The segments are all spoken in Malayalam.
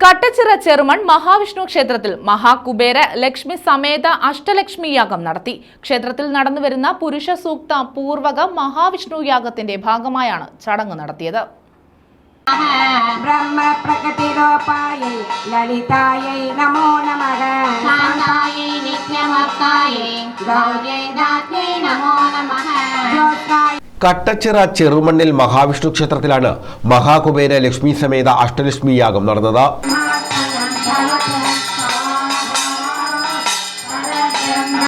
കട്ടച്ചിറ ചെറുമൺ മഹാവിഷ്ണു ക്ഷേത്രത്തിൽ മഹാകുബേര ലക്ഷ്മി സമേത അഷ്ടലക്ഷ്മി യാഗം നടത്തി. ക്ഷേത്രത്തിൽ നടന്നുവരുന്ന പുരുഷ സൂക്ത പൂർവക മഹാവിഷ്ണു യാഗത്തിന്റെ ഭാഗമായാണ് ചടങ്ങ് നടത്തിയത്. ബ്രഹ്മപ്രകൃതിരൂപായൈ ലളിതായൈ നമോ കട്ടച്ചിറ ചെറുമണ്ണിൽ മഹാവിഷ്ണു ക്ഷേത്രത്തിലാണ് മഹാകുബേര ലക്ഷ്മി സമേത അഷ്ടലക്ഷ്മി യാഗം നടന്നത്.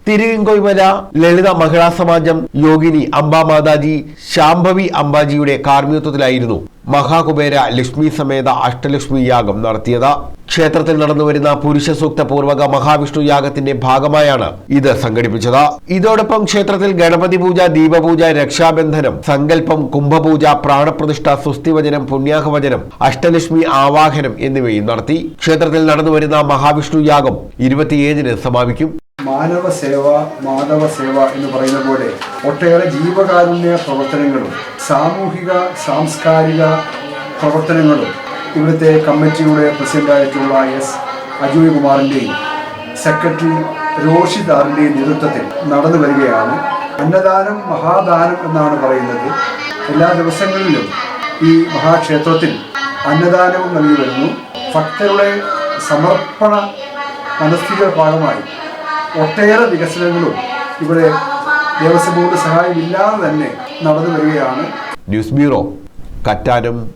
തിരുവിങ്കോയ്മല ലളിത മഹിളാ സമാജം യോഗിനി അംബാമാതാജി ശാംഭവി അംബാജിയുടെ കാർമ്മികത്വത്തിലായിരുന്നു മഹാകുബേര ലക്ഷ്മി സമേത അഷ്ടലക്ഷ്മി യാഗം നടത്തിയത്. ക്ഷേത്രത്തിൽ നടന്നുവരുന്ന പുരുഷ സൂക്ത പൂർവക മഹാവിഷ്ണു യാഗത്തിന്റെ ഭാഗമായാണ് ഇത് സംഘടിപ്പിച്ചത്. ഇതോടൊപ്പം ക്ഷേത്രത്തിൽ ഗണപതി പൂജ ദീപപൂജ രക്ഷാബന്ധനം സങ്കല്പം കുംഭപൂജ പ്രാണപ്രതിഷ്ഠ സുസ്ഥിവചനം പുണ്യാഹവചനം അഷ്ടലക്ഷ്മി ആവാഹനം എന്നിവയും നടത്തി ക്ഷേത്രത്തിൽ നടന്നുവരുന്ന മഹാവിഷ്ണു യാഗം ഇരുപത്തിയേഴിന് സമാപിക്കും. മാനവ സേവ മാധവ സേവ എന്ന് പറയുന്ന പോലെ ഒട്ടേറെ ജീവകാരുണ്യ പ്രവർത്തനങ്ങളും സാമൂഹിക സാംസ്കാരിക പ്രവർത്തനങ്ങളും ഇവിടുത്തെ കമ്മിറ്റിയുടെ പ്രസിഡന്റായിട്ടുള്ള എസ് അജോയ് കുമാറിന്റെയും സെക്രട്ടറി രോഷിത് ആറിന്റെയും നേതൃത്വത്തിൽ നടന്നു വരികയാണ്. അന്നദാനം മഹാദാനം എന്നാണ് പറയുന്നത്. എല്ലാ ദിവസങ്ങളിലും ഈ മഹാക്ഷേത്രത്തിൽ അന്നദാനവും നൽകി വരുന്നു. ഭക്തരുടെ സമർപ്പണ മനസ്ഥിതിയുടെ ഭാഗമായി ഒട്ടേറെ വികസനങ്ങളും ഇവിടെ ദേവസ്വം ബോർഡ് സഹായമില്ലാതെ തന്നെ നടന്നു വരികയാണ്. News bureau Kattanam